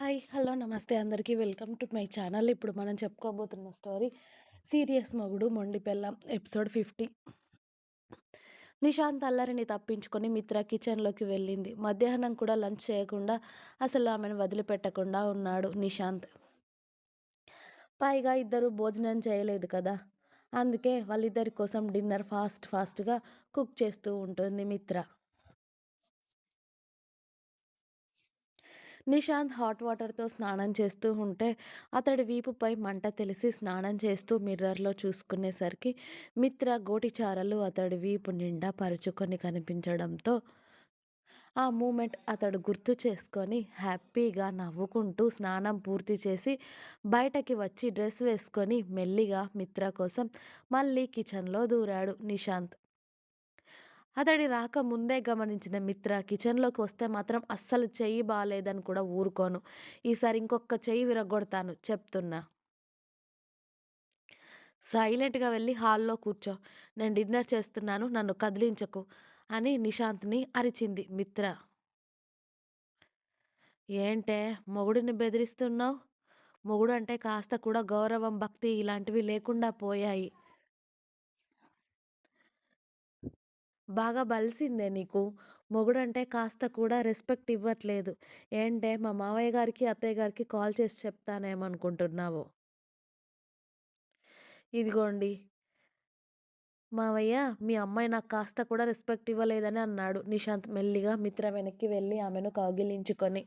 Hi. Hello. నమస్తే అందరికీ. Welcome to my channel. ఇప్పుడు మనం చెప్పుకోబోతున్న స్టోరీ 'సీరియస్ మొగుడు మొండి పెళ్ళాం' ఎపిసోడ్ 50. నిశాంత్ అల్లరిని తప్పించుకొని మిత్ర కిచెన్‌లోకి వెళ్ళింది. మధ్యాహ్నం కూడా లంచ్ చేయకుండా అసలు ఆమెను వదిలిపెట్టకుండా ఉన్నాడు నిశాంత్. పైగా ఇద్దరూ భోజనం చేయలేదు కదా! అందుకే వాళ్ళిద్దరి కోసం డిన్నర్ ఫాస్ట్ ఫాస్ట్‌గా కుక్ చేస్తూ ఉంటుంది మిత్ర. నిశాంత్ హాట్ వాటర్‌తో స్నానం చేస్తూ ఉంటే అతడి వీపుపై మంట తెలిసి స్నానం చేస్తూ మిర్రర్‌లో చూసుకునేసరికి మిత్ర గోటిచారలు అతడి వీపు నిండా పరుచుకొని కనిపించడంతో ఆ మూమెంట్ అతడు గుర్తు చేసుకొని హ్యాపీగా నవ్వుకుంటూ స్నానం పూర్తి చేసి బయటకి వచ్చి డ్రెస్ వేసుకొని మెల్లిగా మిత్ర కోసం మళ్ళీ కిచెన్‌లో దూరాడు నిశాంత్. అతడి రాక ముందే గమనించిన మిత్ర కిచెన్‌లోకి వస్తే మాత్రం అస్సలు చెయ్యి బాగాలేదని కూడా ఊరుకోను. ఈసారి ఇంకొక చెయ్యి విరగొడతాను చెప్తున్నా. సైలెంట్‌గా వెళ్ళి హాల్‌లో కూర్చో. నేను డిన్నర్ చేస్తున్నాను. నన్ను కదిలించకు అని నిశాంత్‌ని అరిచింది మిత్ర. ఏంటే మొగుడిని బెదిరిస్తున్నావు? మొగుడు అంటే కాస్త కూడా గౌరవం, భక్తి ఇలాంటివి లేకుండా పోయాయి. బాగా బలిసిందే నీకు. మొగుడంటే కాస్త కూడా రెస్పెక్ట్ ఇవ్వట్లేదు. ఏంటే మా మావయ్య గారికి, అత్తయ్య గారికి కాల్ చేసి చెప్తానేమనుకుంటున్నావు? ఇదిగోండి మావయ్య మీ అమ్మాయి నాకు కాస్త కూడా రెస్పెక్ట్ ఇవ్వలేదని అన్నాడు నిశాంత్ మెల్లిగా మిత్ర వెనక్కి వెళ్ళి ఆమెను కౌగిలించుకొని.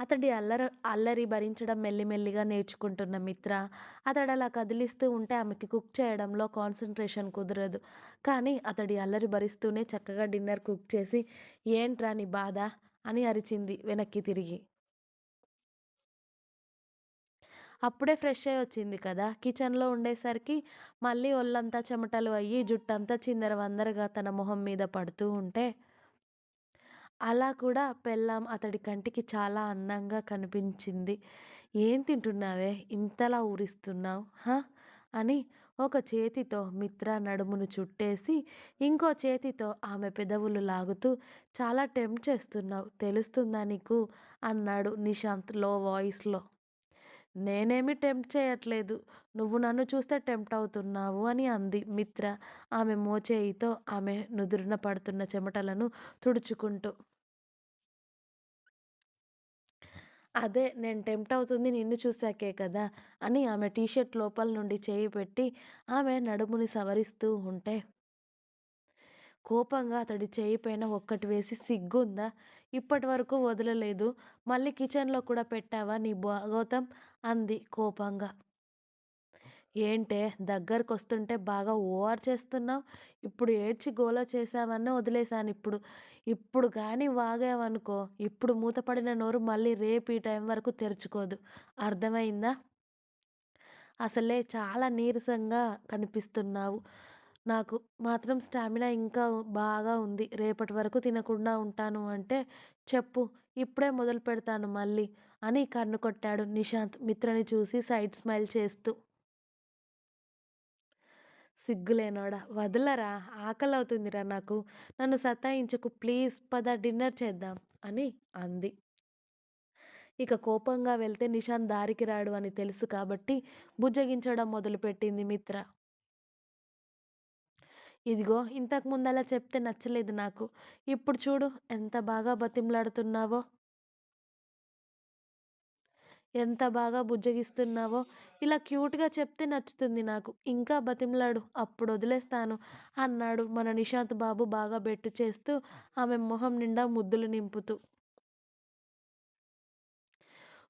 అతడి అల్లర అల్లరి భరించడం మెల్లిమెల్లిగా నేర్చుకుంటున్న మిత్ర అతడు అలా కదిలిస్తూ ఉంటే ఆమెకి కుక్ చేయడంలో కాన్సన్ట్రేషన్ కుదరదు. కానీ అతడి అల్లరి భరిస్తూనే చక్కగా డిన్నర్ కుక్ చేసి ఏంట్రా నీ బాధ? అని అరిచింది వెనక్కి తిరిగి. అప్పుడే ఫ్రెష్ అయ్యి వచ్చింది కదా! కిచెన్‌లో ఉండేసరికి మళ్ళీ ఒళ్ళంతా చెమటలు అయ్యి జుట్టంతా చిందరవందరగా తన మొహం మీద పడుతూ ఉంటే అలా కూడా పెళ్ళాం అతడి కంటికి చాలా అందంగా కనిపించింది. ఏం తింటున్నావే? ఇంతలా ఊరిస్తున్నావు? హ! అని ఒక చేతితో మిత్ర నడుమును చుట్టేసి ఇంకో చేతితో ఆమె పెదవులు లాగుతూ చాలా టెంప్ట్ చేస్తున్నావు. తెలుస్తుందా నీకు? అన్నాడు నిశాంత్లో వాయిస్‌లో. నేనేమి టెంప్ట్ చేయట్లేదు. నువ్వు నన్ను చూస్తే టెంప్ట్ అవుతున్నావు అని అంది మిత్ర ఆమె మోచేయితో ఆమె నుదురున పడుతున్న చెమటలను తుడుచుకుంటూ. అదే నేను టెంప్ట్ అవుతుంది నిన్ను చూసాకే కదా! అని ఆమె టీషర్ట్ లోపల నుండి చేయి పెట్టి ఆమె నడుముని సవరిస్తూ ఉంటే కోపంగా అతడి చేయి పైన ఒక్కటి వేసి సిగ్గుందా? ఇప్పటివరకు వదలలేదు. మళ్ళీ కిచెన్‌లో కూడా పెట్టావా నీ భాగవతం అంది కోపంగా. ఏంటే దగ్గరకొస్తుంటే బాగా ఓవర్ చేస్తున్నావు. ఇప్పుడు ఏడ్చి గోల చేశావనే వదిలేశాను ఇప్పుడు ఇప్పుడు కానీ వాగావనుకో ఇప్పుడు మూతపడిన నోరు మళ్ళీ రేపు ఈ టైం వరకు తెరుచుకోదు. అర్థమైందా? అసలే చాలా నీరసంగా కనిపిస్తున్నావు. నాకు మాత్రం స్టామినా ఇంకా బాగా ఉంది. రేపటి వరకు తినకుండా ఉంటాను అంటే చెప్పు. ఇప్పుడే మొదలు పెడతాను మళ్ళీ అని కన్ను కొట్టాడు నిశాంత్ మిత్రని చూసి సైడ్ స్మైల్ చేస్తూ. సిగ్గులేనోడా! వదలరా! ఆకలవుతుందిరా నాకు. నన్ను సతాయించకు ప్లీజ్ పద డిన్నర్ చేద్దాం అని అంది. ఇక కోపంగా వెళ్తే నిషాన్ దారికి రాడు అని తెలుసు కాబట్టి బుజ్జగించడం మొదలుపెట్టింది మిత్ర. ఇదిగో ఇంతకు ముందలా చెప్తే నచ్చలేదు నాకు. ఇప్పుడు చూడు ఎంత బాగా బతిమలాడుతున్నావో. ఎంత బాగా బుజ్జగిస్తున్నావో. ఇలా క్యూట్‌గా చెప్తే నచ్చుతుంది నాకు. ఇంకా బతిమలాడు అప్పుడొదిలేస్తాను అన్నాడు మన నిశాంత్ బాబు బాగా బెట్టు చేస్తూ ఆమె మొహం నిండా ముద్దులు నింపుతూ.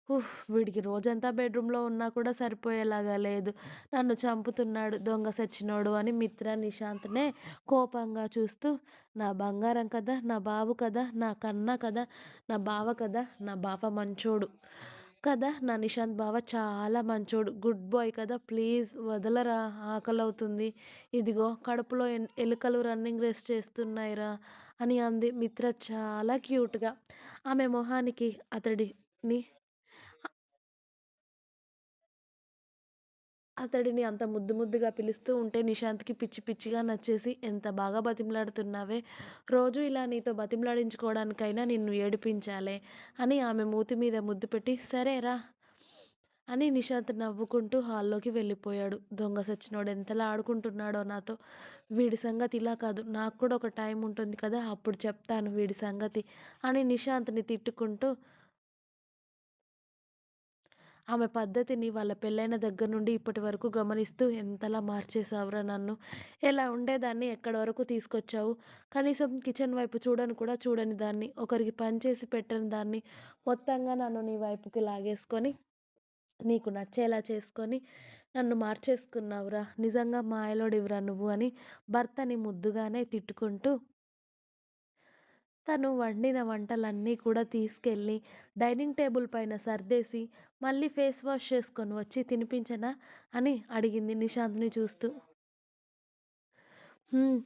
ఉహ్ వీడికి రోజంతా బెడ్‌రూమ్‌లో ఉన్నా కూడా సరిపోయేలాగా లేదు. నన్ను చంపుతున్నాడు దొంగ సచ్చినోడు అని మిత్ర నిశాంత్‌నే కోపంగా చూస్తూ నా బంగారం కదా! నా బాబు కదా! నా కన్న కదా! నా బావ కదా! నా బావ మంచోడు కదా! నా నిశాంత్ బావ చాలా మంచోడు. గుడ్ బాయ్ కదా! ప్లీజ్ వదలరా ఆకలవుతుంది. ఇదిగో కడుపులో ఎలుకలు రన్నింగ్ రేస్ చేస్తున్నాయిరా అని అంది మిత్ర చాలా క్యూట్‌గా. ఆమె మొహానికి అతడిని అతడిని అంత ముద్దు ముద్దుగా పిలుస్తూ ఉంటే నిశాంత్‌కి పిచ్చి పిచ్చిగా నచ్చేసి ఎంత బాగా బతిమలాడుతున్నావే! రోజు ఇలా నీతో బతిమలాడించుకోవడానికైనా నిన్ను ఏడిపించాలే అని ఆమె మూతి మీద ముద్దు పెట్టి సరేరా అని నిశాంత్ నవ్వుకుంటూ హాల్లోకి వెళ్ళిపోయాడు. దొంగ సచ్చినోడు ఎంతలా ఆడుకుంటున్నాడో నాతో! వీడి సంగతి ఇలా కాదు. నాకు కూడా ఒక టైం ఉంటుంది కదా! అప్పుడు చెప్తాను వీడి సంగతి అని నిశాంత్‌ని తిట్టుకుంటూ ఆమె పద్ధతిని వాళ్ళ పెళ్ళైన దగ్గర నుండి ఇప్పటి వరకు గమనిస్తూ ఎంతలా మార్చేసావురా నన్ను! ఎలా ఉండేదాన్ని ఎక్కడి వరకు తీసుకొచ్చావు. కనీసం కిచెన్ వైపు చూడను కూడా చూడని దాన్ని, ఒకరికి పనిచేసి పెట్టని దాన్ని మొత్తంగా నన్ను నీ వైపుకి లాగేసుకొని నీకు నచ్చేలా చేసుకొని నన్ను మార్చేసుకున్నావురా! నిజంగా మాయలోడివిరా నువ్వు అని భర్తని ముద్దుగానే తిట్టుకుంటూ తను వండిన వంటలన్నీ కూడా తీసుకెళ్ళి డైనింగ్ టేబుల్ పైన సర్దేసి మళ్ళీ ఫేస్ వాష్ చేసుకొని వచ్చి తినిపించనా అని అడిగింది నిశాంత్ని చూస్తూ.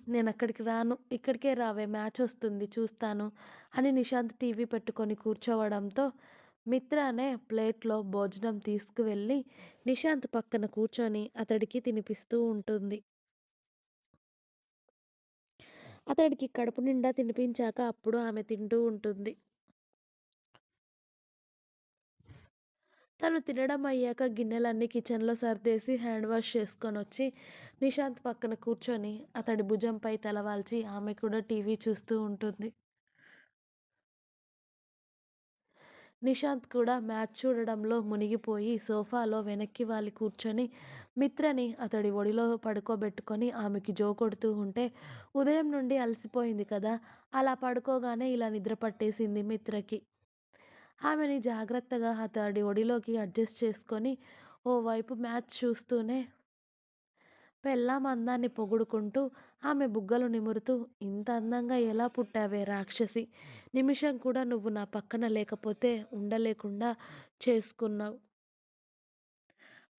నేను అక్కడికి రాను. ఇక్కడికే రావే మ్యాచ్ వస్తుంది చూస్తాను" అని నిశాంత్ టీవీ పెట్టుకొని కూర్చోవడంతో మిత్ర అనే ప్లేట్‌లో భోజనం తీసుకువెళ్ళి నిశాంత్ పక్కన కూర్చొని అతడికి తినిపిస్తూ ఉంటుంది. అతడికి కడుపు నిండా తినిపించాక అప్పుడు ఆమె తింటూ ఉంటుంది. తను తినడం అయ్యాక గిన్నెలన్నీ కిచెన్‌లో సర్దేసి హ్యాండ్ వాష్ చేసుకొని వచ్చి నిశాంత్ పక్కన కూర్చొని అతడి భుజంపై తలవాల్చి ఆమె కూడా టీవీ చూస్తూ ఉంటుంది. నిశాంత్ కూడా మ్యాచ్ చూడడంలో మునిగిపోయి సోఫాలో వెనక్కి వాలి కూర్చొని మిత్రని అతడి ఒడిలో పడుకోబెట్టుకొని ఆమెకి జో కొడుతూ ఉంటే ఉదయం నుండి అలసిపోయింది కదా! అలా పడుకోగానే ఇలా నిద్ర పట్టేసింది మిత్రకి. ఆమెని జాగ్రత్తగా అతడి ఒడిలోకి అడ్జస్ట్ చేసుకొని ఓవైపు మ్యాచ్ చూస్తూనే పెళ్ళాం అందాన్ని పొగుడుకుంటూ ఆమె బుగ్గలు నిమురుతూ ఇంత అందంగా ఎలా పుట్టావే రాక్షసి! నిమిషం కూడా నువ్వు నా పక్కన లేకపోతే ఉండలేకుండా చేసుకున్నావు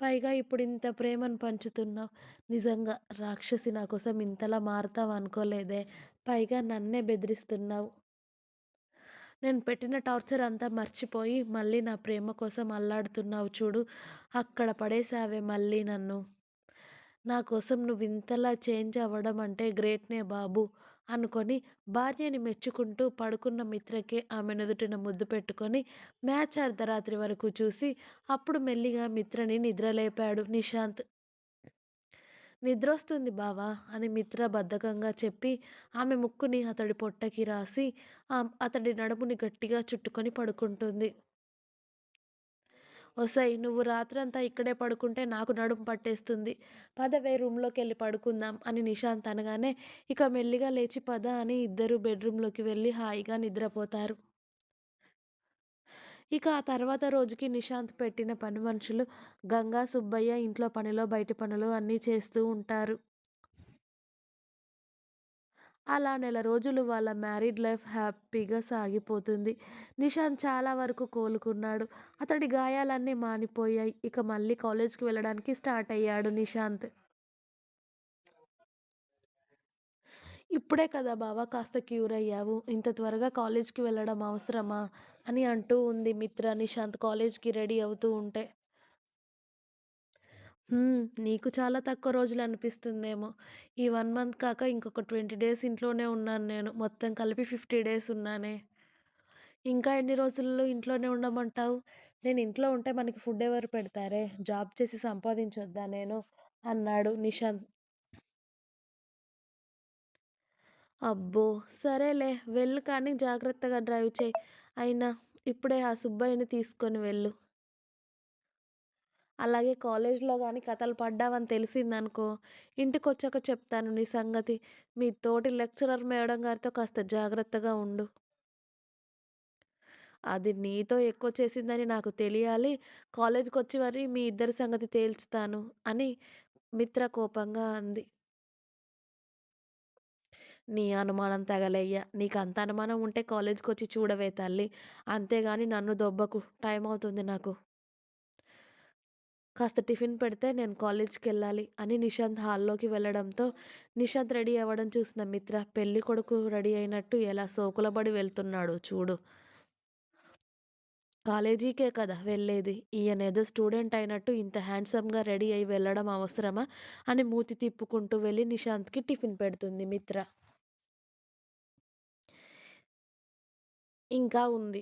పైగా ఇప్పుడు ఇంత ప్రేమను పంచుతున్నావు నిజంగా రాక్షసి నా కోసం ఇంతలా మారతావనుకోలేదే! పైగా నన్నే బెదిరిస్తున్నావు నేను పెట్టిన టార్చర్ అంతా మర్చిపోయి మళ్ళీ నా ప్రేమ కోసం అల్లాడుతున్నావు చూడు. అక్కడ పడేసావే మళ్ళీ నన్ను. నా కోసం నువ్వింతలా చేంజ్ అవ్వడం అంటే గ్రేట్‌నే బాబు అనుకొని భార్యని మెచ్చుకుంటూ పడుకున్న మిత్రకే ఆమె నుదుటిన ముద్దు పెట్టుకొని మ్యాచ్ అర్ధరాత్రి వరకు చూసి అప్పుడు మెల్లిగా మిత్రని నిద్రలేపాడు నిశాంత్. నిద్రొస్తుంది బావా! అని మిత్ర బద్ధకంగా చెప్పి ఆమె ముక్కుని అతడి పొట్టకి రాసి అతడి నడుముని గట్టిగా చుట్టుకొని పడుకుంటుంది. వస్తాయి నువ్వు రాత్రంతా ఇక్కడే పడుకుంటే నాకు నడుము పట్టేస్తుంది. పదవే రూమ్‌లోకెళ్ళి పడుకుందాం అని నిశాంత్ అనగానే ఇక మెల్లిగా లేచి పద అని ఇద్దరు బెడ్‌రూమ్‌లోకి వెళ్ళి హాయిగా నిద్రపోతారు. ఇక ఆ తర్వాత రోజుకి నిశాంత్ పెట్టిన పనిమనుషులు గంగా సుబ్బయ్య ఇంట్లో పనిలో, బయటి పనులు అన్నీ చేస్తూ ఉంటారు. అలా నెల రోజులు వాళ్ళ మ్యారీడ్ లైఫ్ హ్యాపీగా సాగిపోతుంది. నిషాంత్ చాలా వరకు కోలుకున్నాడు. అతడి గాయాలన్నీ మానిపోయాయి. ఇక మళ్ళీ కాలేజ్‌కి వెళ్ళడానికి స్టార్ట్ అయ్యాడు నిషాంత్ ఇప్పుడే కదా బావ కాస్త క్యూర్ అయ్యావు. ఇంత త్వరగా కాలేజ్‌కి వెళ్ళడం అవసరమా? అని అంటూ ఉంది మిత్ర నిషాంత్ కాలేజ్‌కి రెడీ అవుతూ ఉంటే. హ్మ్. నీకు చాలా తక్కువ రోజులు అనిపిస్తుందేమో. ఈ 1 మంత్ కాక ఇంకొక 20 డేస్ ఇంట్లోనే ఉన్నాను నేను. మొత్తం కలిపి 50 డేస్ ఉన్నానే. ఇంకా ఎన్ని రోజులు ఇంట్లోనే ఉండమంటావు? నేను ఇంట్లో ఉంటే మనకి ఫుడ్ ఎవరు పెడతారే? జాబ్ చేసి సంపాదించొద్దా నేను? అన్నాడు నిషాంత్ అబ్బో! సరేలే వెళ్ళు కానీ జాగ్రత్తగా డ్రైవ్ చెయ్. అయినా ఇప్పుడే ఆ సుబ్బయ్యని తీసుకొని వెళ్ళు. అలాగే కాలేజ్‌లో కానీ కథలు పడ్డావని తెలిసిందనుకో, ఇంటికొచ్చాక చెప్తాను నీ సంగతి. మీ తోటి లెక్చరర్ మేడం గారితో కాస్త జాగ్రత్తగా ఉండు. అది నీతో ఎక్కువ చేసిందని నాకు తెలియాలి. కాలేజ్‌కొచ్చి మరి మీ ఇద్దరి సంగతి తేల్చుతాను అని మిత్ర కోపంగా అంది. నీ అనుమానం తగలెయ్య. నీకంత అనుమానం ఉంటే కాలేజ్‌కొచ్చి చూడవే తల్లి. అంతేగాని నన్ను దొబ్బకు. టైం అవుతుంది నాకు. కాస్త టిఫిన్ పెడితే నేను కాలేజ్కి వెళ్ళాలి అని నిశాంత్ హాల్లోకి వెళ్ళడంతో నిశాంత్ రెడీ అవ్వడం చూసిన మిత్ర పెళ్ళి కొడుకు రెడీ అయినట్టు ఎలా సోకులబడి వెళ్తున్నాడు చూడు. కాలేజీకే కదా వెళ్ళేది ఈయన ఏదో స్టూడెంట్ అయినట్టు ఇంత హ్యాండ్సమ్గా రెడీ అయి వెళ్ళడం అవసరమా అని మూతి తిప్పుకుంటూ వెళ్ళి నిశాంత్కి టిఫిన్ పెడుతుంది మిత్ర. ఇంకా ఉంది.